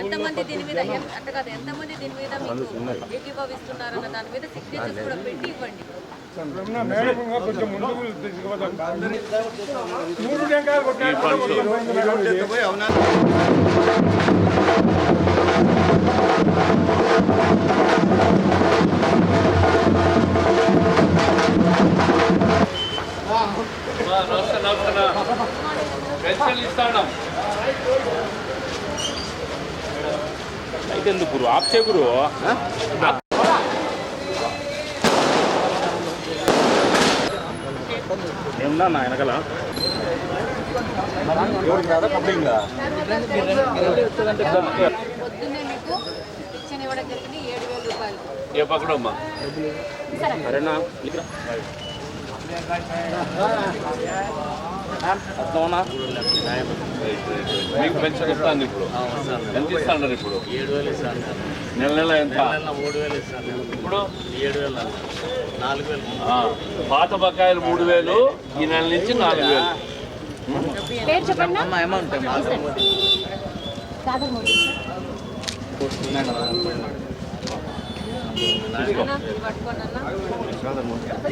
ఎంతమంది దీని మీద అట్ట కాదు ఎంతమంది దీని మీద మీకు ఏకీభవిస్తున్నారన్న దాని మీద సిగ్నేచర్స్ కూడా పెట్టి ఇవ్వండి. మేడం అయితే ఎందుకు గురు? ఆప్ చే గురు ఏమన్నా నా వెనకాల? రూపాయలు. ఏ పక్కడమ్మా సరేనా? అర్థమన్నా మీకు పెన్షన్ ఇస్తాను ఇప్పుడు. ఎంత ఇస్తాను ఇప్పుడు? ఏడు వేలు ఇస్తాను నెల నెల ఎంత? నెల మూడు వేలు ఇస్తాను ఇప్పుడు? ఏడు వేలు నాలుగు వేలు ఆ, పాత బకాయిలు మూడు వేలు ఈ నెల నుంచి నాలుగు వేలు.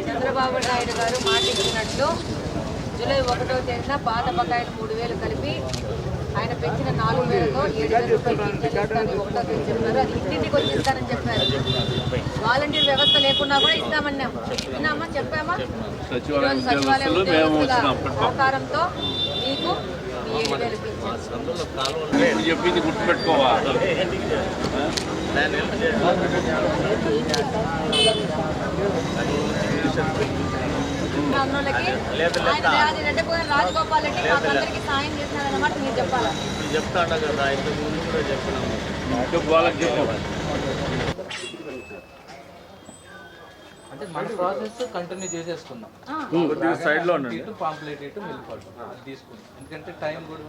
చంద్రబాబు నాయుడు గారు మాట ఇచ్చినట్లు జూలై ఒకటో తేదీన పాత బకాయిలు మూడు వేలు కలిపి ఆయన పెంచిన నాలుగు వేలతో ఏడు వేల రూపాయలు ఇస్తానని ఒకటో తేదీ చెప్పారు. అది ఇంటింటికి వచ్చి ఇస్తానని చెప్పారు. వాలంటీర్ వ్యవస్థ లేకున్నా కూడా ఇస్తామన్నాం. విన్నామా చెప్పామా? సచివాలయ ఈరోజు సచివాలయ సహకారంతో మీకు ఏడు వేలు చెప్పింది గుర్తుపెట్టుకోవా? దాన్ని హెల్ప్ చేయాలి అందులోకి ఆయన రాజు రెడ్డిపోయిన రాజగోపాల్ రెడ్డి మాకు అందరికీ సాయం చేసినారన్నమాట మీరు చెప్పాలా? మీరు చెప్తా ఉంటా కదా ఇంతకు ముందు కూడా చెప్పినాము. చెప్పు వాళ్ళకి చెప్పు. అంటే మన ప్రాసెస్ కంటిన్యూ చేసేసుకుందాం. ఉండండి. ఇటు పాంప్లెట్ ఇటు మిల్క్ అది తీసుకుందాం. ఎందుకంటే టైం కూడా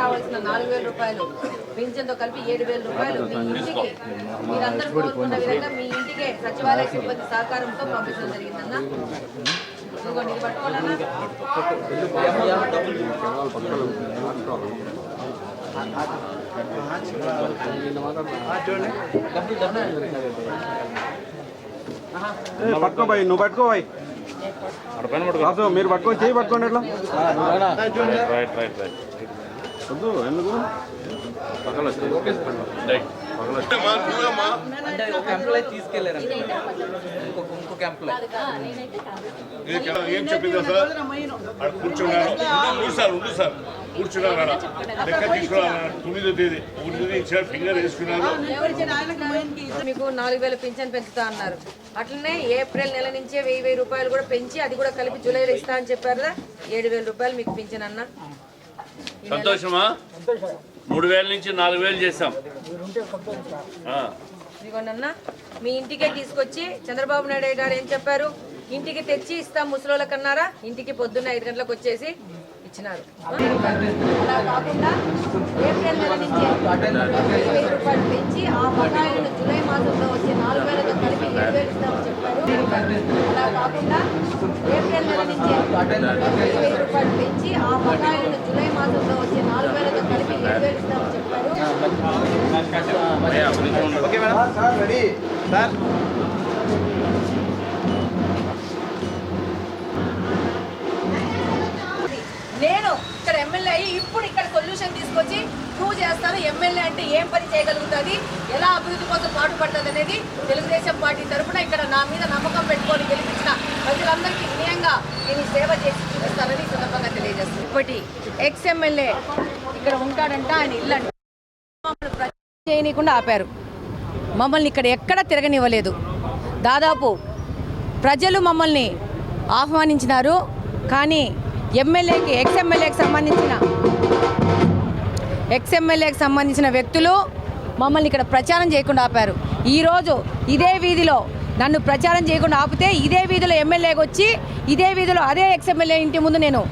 రావాల్సిన నాలుగు వేల రూపాయలు. పింఛన్తో కలిపి ఏడు వేల రూపాయలు మీ ఇంటికి మీరందరూ కోరుకున్న విధంగా మీ ఇంటికే సచివాలయ సిబ్బంది సహకారంతో పంపించడం జరిగిందన్న. పట్టుకోవాలన్నా పట్టుకోబాయి నువ్వు పైన పడుకో రాసు మీరు పట్టుకొని చేయి పట్టుకోండి ఎట్లా? ఎందుకు? ఏం చెప్పిందా సార్? అక్కడ కూర్చున్నాను ఉండు సార్ ఉండు సార్. కూర్చున్నారు ఆడ. లెక్క తీసుకున్నారు తొమ్మిదో తేదీ. ఒకటి తేదీ ఇచ్చారు ఫింగర్ వేసుకున్నారు. మీకు నాలుగు వేలు పింఛన్ పెంచుతా అన్నారు. అట్లనే ఏప్రిల్ నెల నుంచే వెయ్యి వెయ్యి రూపాయలు కూడా పెంచి అది కూడా కలిపి జూలైలో ఇస్తా అని చెప్పారు కదా ఏడు వేల రూపాయలు మీకు పింఛన్ అన్న. సంతోషమా? మూడు వేల నుంచి నాలుగు వేలు చేసాం అన్న మీ ఇంటికే తీసుకొచ్చి చంద్రబాబు నాయుడు గారు ఏం చెప్పారు? ఇంటికి తెచ్చి ఇస్తాం ముసలోళ్ళకన్నారా? ఇంటికి పొద్దున్న ఐదు గంటలకు వచ్చేసి ఇచ్చినారు. అలా కాకుండా ఏప్రిల్ నెల నుంచి వెయ్యి రూపాయలు పెంచి ఆ బకాయిలను జూలై మాసంలో వచ్చే నాలుగు వేలతో కలిపి ఏడు వేలు ఇస్తామని చెప్పారు. అలా కాకుండా ఏప్రిల్ నెల నుంచి వెయ్యి రూపాయలు పెంచి ఆ బకాయిలను జూలై మాసంలో వచ్చే నాలుగు ఓకే మేడం నేను ఇక్కడ ఎమ్మెల్యే అయ్యి ఇప్పుడు ఇక్కడ సొల్యూషన్ తీసుకొచ్చి ప్రూవ్ చేస్తాను. ఎమ్మెల్యే అంటే ఏం పని చేయగలుగుతుంది? ఎలా అభివృద్ధి కోసం పాటుపడుతుంది అనేది తెలుగుదేశం పార్టీ తరఫున ఇక్కడ నా మీద నమ్మకం పెట్టుకొని గెలిపించిన ప్రజలందరికీ వినయంగా నేను సేవ చేసి చూపిస్తానని సందర్భంగా తెలియజేస్తాను ఇప్పటి ఎక్స్ ఎమ్మెల్యే దగ్గర ఉంటాడంట ఆయన ఇల్లు చేయనీయకుండా ఆపారు. మమ్మల్ని ఇక్కడ ఎక్కడ తిరగనివ్వలేదు. దాదాపు ప్రజలు మమ్మల్ని ఆహ్వానించినారు. కానీ ఎమ్మెల్యేకి ఎక్స్ఎమ్మెల్యేకి సంబంధించిన ఎక్స్ఎమ్మెల్యేకి సంబంధించిన వ్యక్తులు మమ్మల్ని ఇక్కడ ప్రచారం చేయకుండా ఆపారు. ఈరోజు ఇదే వీధిలో నన్ను ప్రచారం చేయకుండా ఆపితే ఇదే వీధిలో ఎమ్మెల్యేకి వచ్చి ఇదే వీధిలో అదే ఎక్స్ఎమ్మెల్యే ఇంటి ముందు నేను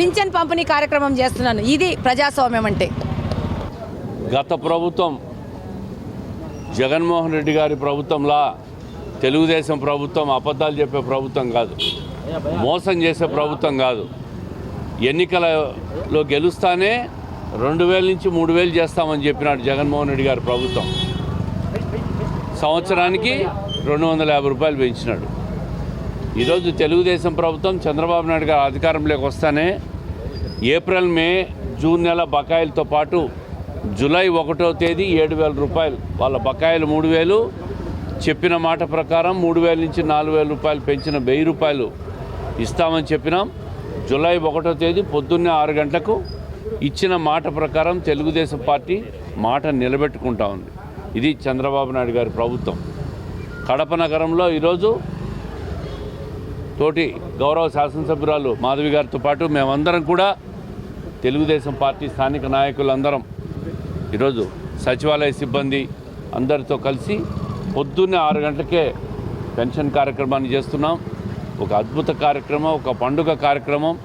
పింఛన్ పంపిణీ కార్యక్రమం చేస్తున్నాను. ఇది ప్రజాస్వామ్యం అంటే. గత ప్రభుత్వం జగన్మోహన్ రెడ్డి గారి ప్రభుత్వంలా తెలుగుదేశం ప్రభుత్వం అబద్ధాలు చెప్పే ప్రభుత్వం కాదు. మోసం చేసే ప్రభుత్వం కాదు. ఎన్నికలలో గెలుస్తానే రెండు వేల నుంచి మూడు వేలు చేస్తామని చెప్పినాడు జగన్మోహన్ రెడ్డి గారి ప్రభుత్వం. సంవత్సరానికి రెండు వందల యాభై రూపాయలు పెంచినాడు. ఈరోజు తెలుగుదేశం ప్రభుత్వం చంద్రబాబు నాయుడు గారు అధికారంలోకి వస్తానే ఏప్రిల్ మే జూన్ నెల బకాయిలతో పాటు జూలై ఒకటో తేదీ ఏడు వేల రూపాయలు. వాళ్ళ బకాయిలు మూడు వేలు. చెప్పిన మాట ప్రకారం మూడు వేల నుంచి నాలుగు వేల రూపాయలు పెంచిన వెయ్యి రూపాయలు ఇస్తామని చెప్పినాం. జూలై ఒకటో తేదీ పొద్దున్నే ఆరు గంటలకు ఇచ్చిన మాట ప్రకారం తెలుగుదేశం పార్టీ మాట నిలబెట్టుకుంటా ఉంది. ఇది చంద్రబాబు నాయుడు గారి ప్రభుత్వం. కడప నగరంలో ఈరోజు తోటి గౌరవ శాసనసభ్యురాలు మాధవి గారితో పాటు మేమందరం కూడా తెలుగుదేశం పార్టీ స్థానిక నాయకులందరం ఈరోజు సచివాలయ సిబ్బంది అందరితో కలిసి పొద్దున్నే ఆరు గంటలకే పెన్షన్ కార్యక్రమాన్ని చేస్తున్నాం. ఒక అద్భుత కార్యక్రమం ఒక పండుగ కార్యక్రమం.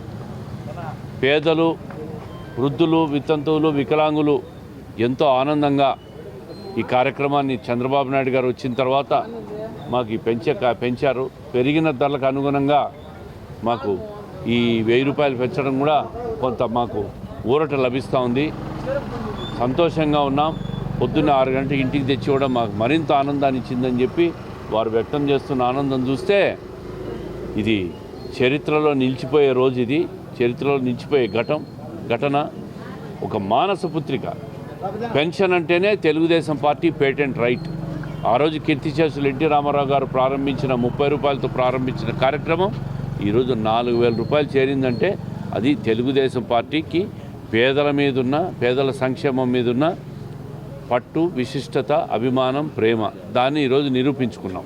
పేదలు వృద్ధులు వితంతువులు వికలాంగులు ఎంతో ఆనందంగా ఈ కార్యక్రమాన్ని చంద్రబాబు నాయుడు గారు వచ్చిన తర్వాత మాకు పెంచే కా- పెంచారు. పెరిగిన ధరలకు అనుగుణంగా మాకు ఈ వెయ్యి రూపాయలు పెంచడం కూడా కొంత మాకు ఊరట లభిస్తూ ఉంది. సంతోషంగా ఉన్నాం. పొద్దున్న ఆరు గంటలకు ఇంటికి తెచ్చి కూడా మాకు మరింత ఆనందాన్ని ఇచ్చిందని చెప్పి వారు వ్యక్తం చేస్తున్న ఆనందం చూస్తే ఇది చరిత్రలో నిలిచిపోయే రోజు ఇది. చరిత్రలో నిలిచిపోయే ఘటం ఘటన. ఒక మానస పుత్రిక. పెన్షన్ అంటేనే తెలుగుదేశం పార్టీ పేటెంట్ రైట్. ఆ రోజు కీర్తిశేషులు ఎన్టీ రామారావు గారు ప్రారంభించిన ముప్పై రూపాయలతో ప్రారంభించిన కార్యక్రమం ఈరోజు నాలుగు వేల రూపాయలు చేరిందంటే అది తెలుగుదేశం పార్టీకి పేదల మీదున్న పేదల సంక్షేమం మీదున్న పట్టు విశిష్టత అభిమానం ప్రేమ. దాన్ని ఈరోజు నిరూపించుకున్నాం.